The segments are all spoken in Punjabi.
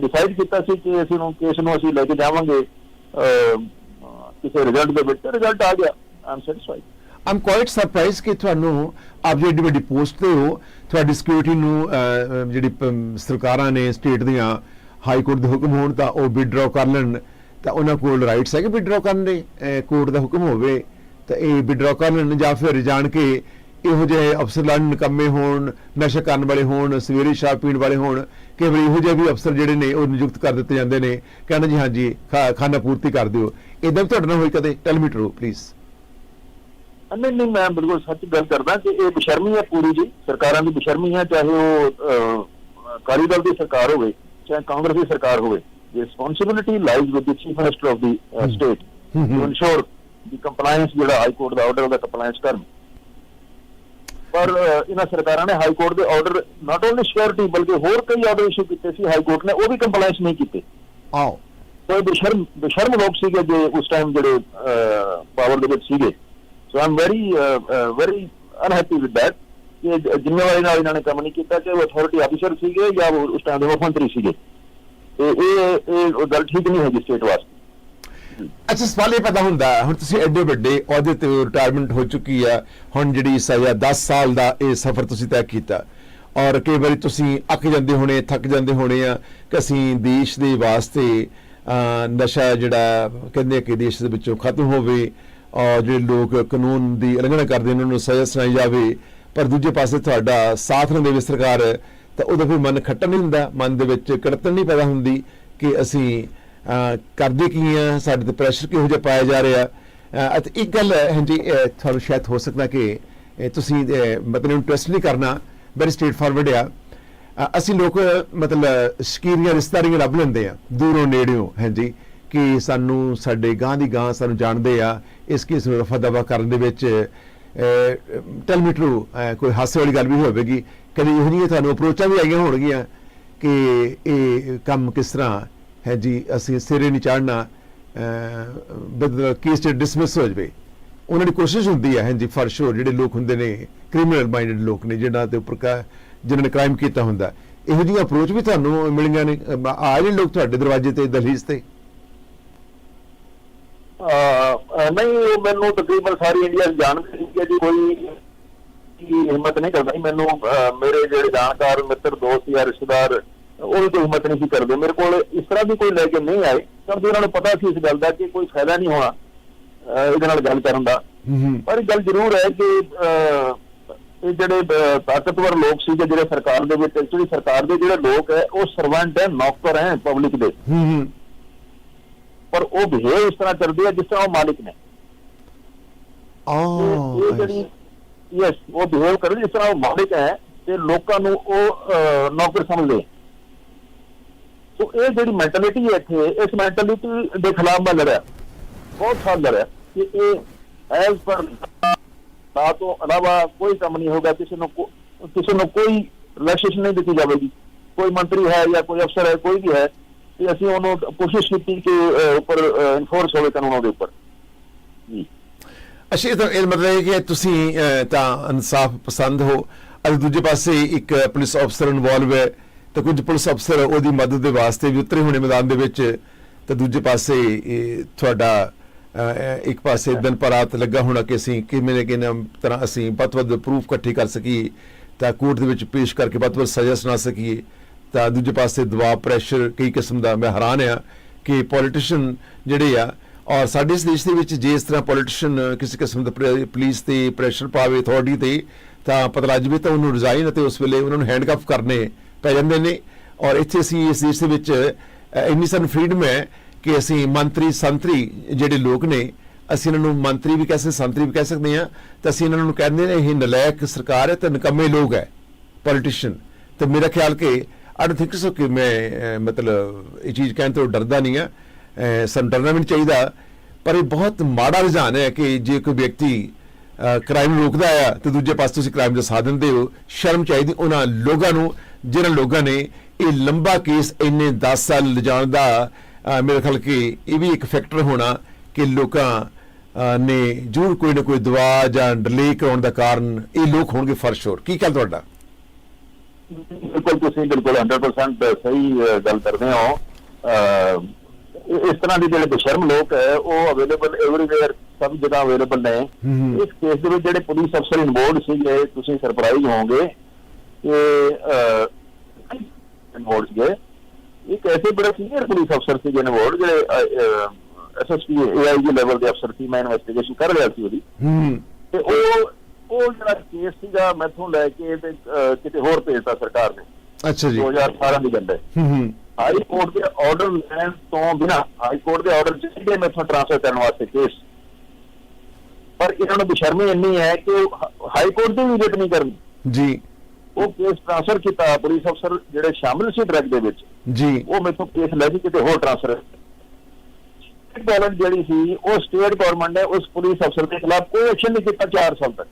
ਡਿਸਾਈਡ ਕੀਤਾ ਸੀ ਕਿ ਅਸੀਂ ਨੂੰ ਕੇਸ ਨੂੰ ਅਸੀਂ ਲੈ ਕੇ ਜਾਵਾਂਗੇ ਕਿਸੇ ਰਿਜ਼ਲਟ ਦੇ ਵਿੱਚ ਰਿਜ਼ਲਟ ਆ ਗਿਆ I'm satisfied I'm quite surprise ਕਿ ਤੁਹਾਨੂੰ ਆਪ ਜਿਹੜੀ ਵੱਡੀ ਪੋਸਟ ਤੇ ਹੋ, ਤੁਹਾਡੀ ਸਿਕਿਉਰਿਟੀ ਨੂੰ ਜਿਹੜੀ ਸਰਕਾਰਾਂ ਨੇ ਸਟੇਟ ਦੀਆਂ ਹਾਈ ਕੋਰਟ ਦੇ ਹੁਕਮ ਹੋਣ ਤਾਂ ਉਹ ਵਿਡਰਾਅ ਕਰ ਲੈਣ, ਤਾਂ ਉਹਨਾਂ ਕੋਲ ਰਾਈਟਸ ਹੈ ਕਿ ਵਿਡਰਾਅ ਕਰਨ ਦੇ? ਕੋਰਟ ਦਾ ਹੁਕਮ ਹੋਵੇ, ਤਾਂ ਇਹ ਵਿਡਰਾਅ ਕਰ ਲੈਣ ਜਾਂ ਫਿਰ ਜਾਣ ਕੇ ਇਹੋ ਜਿਹੇ ਅਫਸਰ ਲੜਨ ਨਿਕੰਮੇ ਹੋਣ ਨਸ਼ਾ ਕਰਨ ਵਾਲੇ ਹੋਣ ਸਵੇਰੇ ਸ਼ਰਾਬ ਪੀਣ ਵਾਲੇ ਹੋਣ ਕਈ ਵਾਰੀ ਇਹੋ ਜਿਹੇ ਵੀ ਅਫਸਰ ਜਿਹੜੇ ਨੇ ਉਹ ਨਿਯੁਕਤ ਕਰ ਦਿੱਤੇ ਜਾਂਦੇ ਨੇ ਕਹਿੰਦੇ ਜੀ ਹਾਂਜੀ ਖਾਨਾ ਪੂਰਤੀ ਕਰ ਦਿਓ। ਇਦਾਂ ਵੀ ਤੁਹਾਡੇ ਨਾਲ ਹੋਈ ਕਦੇ? ਟੈਲ ਮੀ ਟਰੂ ਪਲੀਜ਼ ਨਹੀਂ ਨਹੀਂ ਮੈਂ ਬਿਲਕੁਲ ਸੱਚ ਗੱਲ ਕਰਦਾ ਕਿ ਇਹ ਬਸ਼ਰਮੀ ਹੈ ਪੂਰੀ ਜੀ। ਸਰਕਾਰਾਂ ਦੀ ਬਸ਼ਰਮੀ ਹੈ ਚਾਹੇ ਉਹ ਅਕਾਲੀ ਦਲ ਦੀ ਸਰਕਾਰ ਹੋਵੇ ਚਾਹੇ ਕਾਂਗਰਸ ਦੀ ਸਰਕਾਰ ਹੋਵੇ। Responsibility lies with the chief minister of the state. To ensure the compliance ਜਿਹੜਾ ਹਾਈ ਕੋਰਟ ਦਾ ਆਰਡਰ ਉਹਦਾ ਕੰਪਲਾਈਂਸ ਕਰਨ। ਪਰ ਇਹਨਾਂ ਸਰਕਾਰਾਂ ਨੇ ਹਾਈ ਕੋਰਟ ਦੇ ਆਰਡਰ ਨਾਟ ਓਨਲੀ ਸਿਕਿਉਰਿਟੀ ਬਲਕਿ ਹੋਰ ਕਈ ਆਰਡਰ ਇਸ਼ੂ ਕੀਤੇ ਸੀ ਹਾਈ ਕੋਰਟ ਨੇ ਉਹ ਵੀ ਕੰਪਲਾਈਂਸ ਨਹੀਂ ਕੀਤੇ। ਆਓ। ਸੋ ਇਹ ਬਸ਼ਰਮ ਬਸ਼ਰਮ ਲੋਕ ਸੀਗੇ ਜੇ ਉਸ ਟਾਈਮ ਜਿਹੜੇ ਪਾਵਰ ਦੇ ਵਿੱਚ ਸੀਗੇ। So I'm very very unhappy with that ਕਿ ਜ- ਜ਼ਿੰਮੇਵਾਰੀ ਨਾਲ ਇਹਨਾਂ ਨੇ ਕੰਮ ਨਹੀਂ ਕੀਤਾ ਕਿ ਉਹ ਅਥਾਰਟੀ ਆਫੀਸਰ ਸੀਗੇ ਜਾਂ ਉਸ ਟਾਈਮ ਦੇ ਮੁੱਖ ਮੰਤਰੀ ਸੀਗੇ। ਤੇ ਇਹ ਇਹ ਗੱਲ ਠੀਕ ਨਹੀਂ ਹੈਗੀ ਸਟੇਟ ਵਾਸਤੇ। ਅੱਛਾ, ਸਵਾਲ ਇਹ ਪਤਾ ਹੁੰਦਾ ਹੁਣ ਤੁਸੀਂ ਐਡੇ ਵੱਡੇ ਅਹੁਦੇ ਤੇ ਰਿਟਾਇਰਮੈਂਟ ਹੋ ਚੁੱਕੀ ਆ ਹੁਣ ਜਿਹੜੀ ਸਜ਼ਾ 10 ਸਾਲ ਦਾ ਇਹ ਸਫ਼ਰ ਤੁਸੀਂ ਤੈਅ ਕੀਤਾ। ਔਰ ਕਈ ਵਾਰੀ ਤੁਸੀਂ ਅੱਕ ਜਾਂਦੇ ਹੋਣੇ, ਥੱਕ ਜਾਂਦੇ ਹੋਣੇ ਆ ਕਿ ਅਸੀਂ ਦੇਸ਼ ਦੇ ਵਾਸਤੇ ਨਸ਼ਾ ਜਿਹੜਾ ਕਹਿੰਦੇ ਕਿ ਦੇਸ਼ ਦੇ ਵਿੱਚੋਂ ਖਤਮ ਹੋਵੇ ਔਰ ਜਿਹੜੇ ਲੋਕ ਕਾਨੂੰਨ ਦੀ ਉਲੰਘਣਾ ਕਰਦੇ ਉਹਨਾਂ ਨੂੰ ਸਜ਼ਾ ਸੁਣਾਈ ਜਾਵੇ, ਪਰ ਦੂਜੇ ਪਾਸੇ ਤੁਹਾਡਾ ਸਾਥ ਨਾ ਦੇਵੇ ਸਰਕਾਰ, ਤਾਂ ਉਹਦਾ ਫਿਰ ਮਨ ਖੱਟਣ ਨਹੀਂ ਹੁੰਦਾ ਮਨ ਦੇ ਵਿੱਚ ਕੜਤਣ ਨਹੀਂ ਪੈਦਾ ਹੁੰਦੀ ਕਿ ਅਸੀਂ ਕਰਦੇ ਕੀ ਆ? ਸਾਡੇ ਤੇ ਪ੍ਰੈਸ਼ਰ ਕਿਹੋ ਜਿਹਾ ਪਾਇਆ ਜਾ ਰਿਹਾ? ਅਤੇ ਇੱਕ ਗੱਲ ਹੈ ਹਾਂਜੀ ਤੁਹਾਨੂੰ ਸ਼ਾਇਦ ਹੋ ਸਕਦਾ ਕਿ ਤੁਸੀਂ ਮਤਲਬ ਇੰਟਰਸਟ ਨਹੀਂ ਕਰਨਾ ਵੈਰੀ ਸਟੇਟ ਫਾਰਵਰਡ ਆ ਅਸੀਂ ਲੋਕ, ਮਤਲਬ, ਸ਼ਕੀਰੀਆਂ, ਰਿਸ਼ਤੇਦਾਰੀਆਂ ਲੱਭ ਲੈਂਦੇ ਆ, ਦੂਰੋਂ ਨੇੜਿਓਂ ਹਾਂਜੀ ਕਿ ਸਾਨੂੰ, ਸਾਡੇ ਗਾਂ ਦੀ ਗਾਂ ਸਾਨੂੰ ਜਾਣਦੇ ਆ, ਇਸ ਕੇਸ ਨੂੰ ਰਫਾ ਦਫਾ ਕਰਨ ਦੇ ਵਿੱਚ ਟੈਲ ਕੋਈ ਹਾਸੇ ਵਾਲੀ ਗੱਲ ਵੀ ਹੋਵੇਗੀ। ਕਦੀ ਇਹੋ ਜਿਹੀਆਂ ਤੁਹਾਨੂੰ ਅਪਰੋਚਾਂ ਵੀ ਆਈਆਂ ਹੋਣਗੀਆਂ ਕਿ ਇਹ ਕੰਮ ਕਿਸ ਤਰ੍ਹਾਂ ਹੈ ਜੀ, ਅਸੀਂ ਸਿਰੇ ਨਹੀਂ ਚਾੜਨਾ ਬਦ ਕੇਸ ਚ ਡਿਸਮਿਸ ਹੋ ਜਵੇ, ਉਹਨਾਂ ਦੀ ਕੋਸ਼ਿਸ਼ ਹੁੰਦੀ ਹੈ ਹਾਂਜੀ ਫਰ ਸ਼ੋਰ ਜਿਹੜੇ ਲੋਕ ਹੁੰਦੇ ਨੇ ਕ੍ਰਿਮੀਨਲ ਮਾਈਂਡਡ ਲੋਕ ਨੇ, ਜਿਹਨਾਂ ਦੇ ਉੱਪਰ ਕਾ ਜਿਨ੍ਹਾਂ ਨੇ ਕ੍ਰਾਈਮ ਕੀਤਾ ਹੁੰਦਾ। ਇਹੋ ਜਿਹੀਆਂ ਅਪਰੋਚ ਵੀ ਤੁਹਾਨੂੰ ਮਿਲੀਆਂ ਨੇ ਆ ਜਿਹੜੇ ਲੋਕ ਤੁਹਾਡੇ ਦਰਵਾਜ਼ੇ ਤੇ ਦਹਲੀਜ਼ ਤੇ? ਨਹੀਂ ਮੈਨੂੰ ਤਕਰੀਬਨ ਸਾਰੀ ਇੰਡੀਆ ਜਾਣਦੇ ਸੀ ਜੀ ਕੋਈ ਹਿੰਮਤ ਨਹੀਂ ਕਰਦਾ। ਮੈਨੂੰ ਮੇਰੇ ਜਿਹੜੇ ਜਾਣਕਾਰ, ਮਿੱਤਰ, ਦੋਸਤ ਜਾਂ ਰਿਸ਼ਤੇਦਾਰ ਉਹ ਕੋਈ ਹਿੰਮਤ ਨਹੀਂ ਸੀ ਕਰਦੇ। ਮੇਰੇ ਕੋਲ ਇਸ ਤਰ੍ਹਾਂ ਦੀ ਕੋਈ ਲੈ ਕੇ ਨਹੀਂ ਆਏ ਕਿਉਂਕਿ ਉਹਨਾਂ ਨੂੰ ਪਤਾ ਸੀ ਇਸ ਗੱਲ ਦਾ ਕਿ ਕੋਈ ਫਾਇਦਾ ਨਹੀਂ ਹੋਣਾ ਇਹਦੇ ਨਾਲ ਗੱਲ ਕਰਨ ਦਾ। ਪਰ ਇਹ ਗੱਲ ਜ਼ਰੂਰ ਹੈ ਕਿ ਇਹ ਜਿਹੜੇ ਤਾਕਤਵਰ ਲੋਕ ਸੀਗੇ ਜਿਹੜੇ ਸਰਕਾਰ ਦੇ ਵਿੱਚ ਐਕਚੁਅਲੀ ਸਰਕਾਰ ਦੇ ਜਿਹੜੇ ਲੋਕ ਹੈ ਉਹ ਸਰਵੈਂਟ ਹੈ ਨੌਕਰ ਹੈ ਪਬਲਿਕ ਦੇ। ਪਰ ਉਹ ਬਿਹੇਵ ਇਸ ਤਰ੍ਹਾਂ ਕਰਦੇ ਆ ਜਿਸ ਤਰ੍ਹਾਂ ਉਹ ਮਾਲਿਕ ਨੇ। ਤੇ ਇਹ ਜਿਹੜੀ ਯੈਸ ਉਹ ਬਿਹੇਵ ਕਰਦੇ ਜਿਸ ਤਰ੍ਹਾਂ ਉਹ ਮਾਲਿਕ ਹੈ ਤੇ ਲੋਕਾਂ ਨੂੰ ਉਹ ਨੌਕਰ ਸਮਝਦੇ ਆ। ਸੋ ਇਹ ਜਿਹੜੀ ਮੈਂਟੈਲਿਟੀ ਹੈ ਇੱਥੇ, ਇਸ ਮੈਂਟੈਲਿਟੀ ਦੇ ਖਿਲਾਫ ਮੈਂ ਲੜਿਆ। ਬਹੁਤ ਸਾਲ ਲੜਿਆ ਕਿ ਇਹ ਐਜ਼ ਪਰ ਨਾ ਤੋਂ ਇਲਾਵਾ ਕੋਈ ਕੰਮ ਨਹੀਂ ਹੋਗਾ ਕਿਸੇ ਨੂੰ ਕਿਸੇ ਨੂੰ ਕੋਈ ਰਿਲੈਕਸੇਸ਼ਨ ਨਹੀਂ ਦਿੱਤੀ ਜਾਵੇਗੀ। ਕੋਈ ਮੰਤਰੀ ਹੈ ਜਾਂ ਕੋਈ ਅਫਸਰ ਹੈ, ਕੋਈ ਵੀ ਹੈ, ਤੇ ਅਸੀਂ ਉਹਨੂੰ ਕੋਸ਼ਿਸ਼ ਕੀਤੀ ਕਿ ਉੱਪਰ ਇਨਫੋਰਸ ਹੋਵੇ ਕਾਨੂੰਨਾਂ ਦੇ ਉੱਪਰ। ਜੀ। ਅੱਛਾ, ਇਹ ਮਤਲਬ ਹੈ ਕਿ ਤੁਸੀਂ ਤਾਂ ਇਨਸਾਫ ਪਸੰਦ ਹੋ। ਅਤੇ ਦੂਜੇ ਪਾਸੇ ਇੱਕ ਪੁਲਿਸ ਅਫਸਰ ਇਨਵੋਲਵ ਹੈ। ਤਾਂ ਕੁਝ ਪੁਲਿਸ ਅਫਸਰ ਉਹਦੀ ਮਦਦ ਦੇ ਵਾਸਤੇ ਵੀ ਉਤਰੇ ਹੋਣੇ ਮੈਦਾਨ ਦੇ ਵਿੱਚ। ਤਾਂ ਦੂਜੇ ਪਾਸੇ ਤੁਹਾਡਾ ਇੱਕ ਪਾਸੇ ਦਿਨ ਪਰ ਲੱਗਾ ਹੋਣਾ ਕਿ ਅਸੀਂ ਕਿਵੇਂ ਨਾ ਕਿਵੇਂ ਤਰ੍ਹਾਂ ਅਸੀਂ ਵੱਧ ਤੋਂ ਵੱਧ ਪ੍ਰੂਫ ਇਕੱਠੇ ਕਰ ਸਕੀਏ, ਤਾਂ ਕੋਰਟ ਦੇ ਵਿੱਚ ਪੇਸ਼ ਕਰਕੇ ਵੱਧ ਵੱਧ ਸਜ਼ਾ ਸੁਣਾ ਸਕੀਏ। ਤਾਂ ਦੂਜੇ ਪਾਸੇ ਦਬਾਅ, ਪ੍ਰੈਸ਼ਰ ਕਈ ਕਿਸਮ ਦਾ ਮੈਂ ਹੈਰਾਨ ਆ ਕਿ ਪੋਲੀਟੀਸ਼ੀਅਨ ਜਿਹੜੇ ਆ, ਔਰ ਸਾਡੇ ਇਸ ਦੇਸ਼ ਦੇ ਵਿੱਚ ਜੇ ਇਸ ਤਰ੍ਹਾਂ ਪੋਲੀਟੀਸ਼ੀਅਨ ਕਿਸੇ ਕਿਸਮ ਦਾ ਪ੍ਰੇ- ਪੁਲਿਸ ਤੇ ਪ੍ਰੈਸ਼ਰ ਪਾਵੇ, ਅਥਾਰਟੀ ਤੇ, ਤਾਂ ਪਤਾ ਲੱਗ ਜਵੇ ਤਾਂ ਉਹਨੂੰ ਰਿਜ਼ਾਈਨ ਅਤੇ ਉਸ ਵੇਲੇ ਉਹਨਾਂ ਨੂੰ ਹੈਂਡਕਫ ਕਰਨੇ ਪੈ ਜਾਂਦੇ ਨੇ ਔਰ ਇੱਥੇ ਅਸੀਂ ਇਸ ਦੇਸ਼ ਦੇ ਵਿੱਚ ਇੰਨੀ ਸਾਨੂੰ ਫਰੀडम ਹੈ ਕਿ ਅਸੀਂ ਮੰਤਰੀ, ਸੰਤਰੀ ਜਿਹੜੇ ਲੋਕ ਨੇ, ਅਸੀਂ ਇਹਨਾਂ ਨੂੰ ਮੰਤਰੀ ਵੀ ਕਹਿ ਸਕਦੇ, ਸੰਤਰੀ ਵੀ ਕਹਿ ਸਕਦੇ ਹਾਂ, ਤਾਂ ਅਸੀਂ ਇਹਨਾਂ ਨੂੰ ਕਹਿੰਦੇ ਨੇ, ਇਹ ਨਲਾਇਕ ਸਰਕਾਰ ਹੈ ਤੇ ਨਕਮੇ ਲੋਕ ਹੈ ਪੋਲੀਟੀਸ਼ੀਅਨ ਤੇ ਮੇਰਾ ਖਿਆਲ ਕਿ ਆਈ ਡੋਨਟ ਥਿੰਕ ਸੋ ਕਿ ਮੈਂ ਮਤਲਬ ਇਹ ਚੀਜ਼ ਕਹਿਣ ਤੋਂ ਡਰਦਾ ਨਹੀਂ ਆ ਸਾਨੂੰ ਡਰਨਾ ਵੀ ਨਹੀਂ ਚਾਹੀਦਾ, ਪਰ ਇਹ ਬਹੁਤ ਮਾੜਾ ਰੁਝਾਨ ਹੈ ਕਿ ਜੇ ਕੋਈ ਵਿਅਕਤੀ ਕ੍ਰਾਈਮ ਰੋਕਦਾ ਆ ਤੇ ਦੂਜੇ ਪਾਸੇ ਤੁਸੀਂ ਕ੍ਰਾਈਮ ਦਾ ਸਾਥ ਦਿੰਦੇ ਹੋ ਸ਼ਰਮ ਚਾਹੀਦੀ ਉਹਨਾਂ ਲੋਕਾਂ ਨੂੰ ਜਿਹਨਾਂ ਲੋਕਾਂ ਨੇ ਇਹ ਲੰਬਾ ਕੇਸ ਇੰਨੇ 10 ਸਾਲ ਲਿਜਾਣ ਦਾ ਅਹ, ਮੇਰੇ ਖਿਆਲ ਕਿ ਇਹ ਵੀ ਇੱਕ ਫੈਕਟਰ ਹੋਣਾ ਕਿ ਲੋਕਾਂ ਅਹ, ਨੇ ਜ਼ਰੂਰ ਕੋਈ ਨਾ ਕੋਈ ਦਵਾ ਜਾਂ ਡਿਲੇ ਕਰਾਉਣ ਦਾ ਕਾਰਨ ਇਹ ਲੋਕ ਹੋਣਗੇ ਫਰ ਸ਼ੋਰ ਕੀ ਕਹਿ ਤੁਹਾਡਾ? ਬਿਲਕੁਲ ਤੁਸੀਂ ਬਿਲਕੁਲ 100% ਸਹੀ ਅਹ, ਗੱਲ ਕਰਦੇ ਹੋ। ਅਹ, ਇਹ- ਇਸ ਤਰ੍ਹਾਂ ਦੇ ਜਿਹੜੇ ਬੇਸ਼ਰਮ ਲੋਕ ਹੈ ਉਹ ਅਵੇਲੇਬਲ ਐਵਰੀਵੇਅਰ ਸਭ ਜਗ੍ਹਾ ਅਵੇਲੇਬਲ ਨੇ। ਇਸ ਕੇਸ ਦੇ ਵਿੱਚ ਜਿਹੜੇ ਪੁਲਿਸ ਅਫਸਰ ਇਨਵੋਲਡ ਸੀਗੇ ਤੁਸੀਂ ਸਰਪ੍ਰਾਈਜ਼ ਹੋਵੋਗੇ ਕਿ ਇਨਵੋਲਡ ਸੀਗੇ। ਇੱਕ ਐਸੇ ਬੜੇ ਸੀਨੀਅਰ ਪੁਲਿਸ ਅਫਸਰ ਸੀਗੇ ਇਨਵੋਲਡ ਜਿਹੜੇ ਐਸਐਸਪੀ ਏਆਈਜੀ ਲੈਵਲ ਦੇ ਅਫਸਰ ਸੀ। ਮੈਂ ਇਨਵੈਸਟੀਗੇਸ਼ਨ ਕਰ ਰਿਹਾ ਸੀ ਉਹਦੀ। ਤੇ ਉਹ ਉਹ ਜਿਹੜਾ ਕੇਸ ਸੀਗਾ ਮੈਥੋਂ ਲੈ ਕੇ ਤੇ ਕਿਤੇ ਹੋਰ ਭੇਜਤਾ ਸਰਕਾਰ ਨੇ। ਅੱਛਾ ਜੀ। 2018 ਦੀ ਗੱਲ ਹੈ। ਹੂੰ ਹੂੰ। ਹਾਈ ਕੋਰਟ ਦੇ ਆਰਡਰ ਲੈਣ ਤੋਂ ਬਿਨਾ ਹਾਈ ਕੋਰਟ ਦੇ ਆਰਡਰ ਚਾਹੀਦੇ ਮੈਥੋਂ ਟ੍ਰਾਂਸਫਰ ਕਰਨ ਵਾਸਤੇ ਕੇਸ ਪਰ ਇਹਨਾਂ ਨੂੰ ਬੇਸ਼ਰਮੀ ਇੰਨੀ ਹੈ ਕਿ ਹਾਈ ਕੋਰਟ ਦੀ ਵੀ ਨਹੀਂ ਕਰਨੀ ਜੀ। ਉਹ ਕੇਸ ਟ੍ਰਾਂਸਫਰ ਕੀਤਾ ਪੁਲਿਸ ਅਫਸਰ ਜਿਹੜੇ ਸ਼ਾਮਿਲ ਸੀ ਡਰਗ ਦੇ ਵਿੱਚ ਜੀ। ਉਹ ਮੈਥੋਂ ਕੇਸ ਲੈ ਕੇ ਕਿਤੇ ਹੋਰ ਟ੍ਰਾਂਸਫਰ ਗਵਰਨਮੈਂਟ ਜਿਹੜੀ ਸੀ ਉਹ ਸਟੇਟ ਗਵਰਨਮੈਂਟ ਨੇ ਉਸ ਪੁਲਿਸ ਅਫਸਰ ਦੇ ਖਿਲਾਫ ਕੋਈ ਐਕਸ਼ਨ ਨਹੀਂ ਕੀਤਾ 4 ਸਾਲ ਤੱਕ।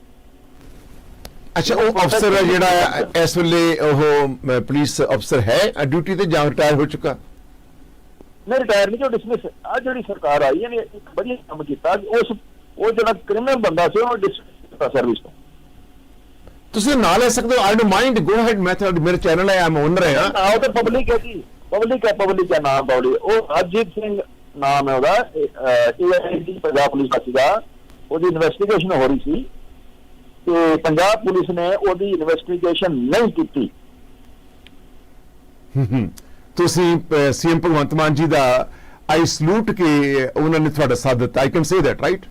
ਅੱਛਾ ਉਹ ਅਫਸਰ ਹੈ ਜਿਹੜਾ ਹੈ, ਇਸ ਵੇਲੇ ਉਹ ਪੁਲਿਸ ਅਫਸਰ ਹੈ ਡਿਊਟੀ ਤੇ ਜਾਂ ਰਿਟਾਇਰ ਹੋ ਚੁੱਕਾ? ਨਹੀਂ ਰਿਟਾਇਰ ਨਹੀਂ ਜੋ ਡਿਸਮਿਸ ਆ ਜਿਹੜੀ ਸਰਕਾਰ ਆਈ ਇਹਨੇ ਇੱਕ ਵਧੀਆ ਕੰਮ ਕੀਤਾ ਉਸ ਉਹ ਜਿਹੜਾ ਕ੍ਰਿਮੀਨਲ ਬੰਦਾ ਸੀ ਉਹ ਡਿਸਮਿਸ ਕੀਤਾ ਸਰਵਿਸ ਤੋਂ। ਤੁਸੀਂ ਨਾਂ ਲੈ ਸਕਦੇ ਹੋ I don't mind go ahead ਮੈਂ ਤੁਹਾਡੇ ਮੇਰੇ ਚੈਨਲ ਹੈ ਆਮ ਓਨਰ ਹੈ। ਨਾ ਉਹ ਤਾਂ ਪਬਲਿਕ ਹੈ ਜੀ। ਪਬਲਿਕ ਹੈ ਪਬਲਿਕ ਹੈ ਨਾਮ ਬੌਲੀ ਉਹ ਅਜੀਤ ਸਿੰਘ ਨਾਮ ਹੈ ਉਹਦਾ। ਏਆਈਡੀ ਪੰਜਾਬ ਪੁਲਿਸ ਦਾ ਸੀਗਾ। ਉਹਦੀ ਇਨਵੈਸਟੀਗੇਸ਼ਨ ਹੋ ਰਹੀ ਸੀ। ਤੇ ਪੰਜਾਬ ਪੁਲਿਸ ਨੇ ਉਹਦੀ ਇਨਵੈਸਟੀਗੇਸ਼ਨ ਨਹੀਂ ਕੀਤੀ। ਤੁਸੀਂ ਸੀਐਮ ਭਗਵੰਤ ਮਾਨ ਜੀ ਦਾ ਆਈ ਸਲੂਟ ਕਿ ਉਹਨਾਂ ਨੇ ਤੁਹਾਡਾ ਸਾਥ ਦਿੱਤਾ। I can say that right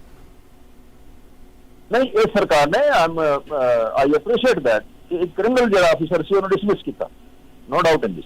ਨਹੀਂ, ਇਹ ਸਰਕਾਰ ਨੇ ਆਈ ਅਪਰੀਸ਼ੀਏਟ ਦੈਟ ਕਿ ਕ੍ਰਿਮੀਨਲ ਜਿਹੜਾ ਆਫੀਸਰ ਸੀ, ਉਹਨੂੰ ਡਿਸਮਿਸ ਕੀਤਾ. ਨੋ ਡਾਊਟ ਇਨ ਦਿਸ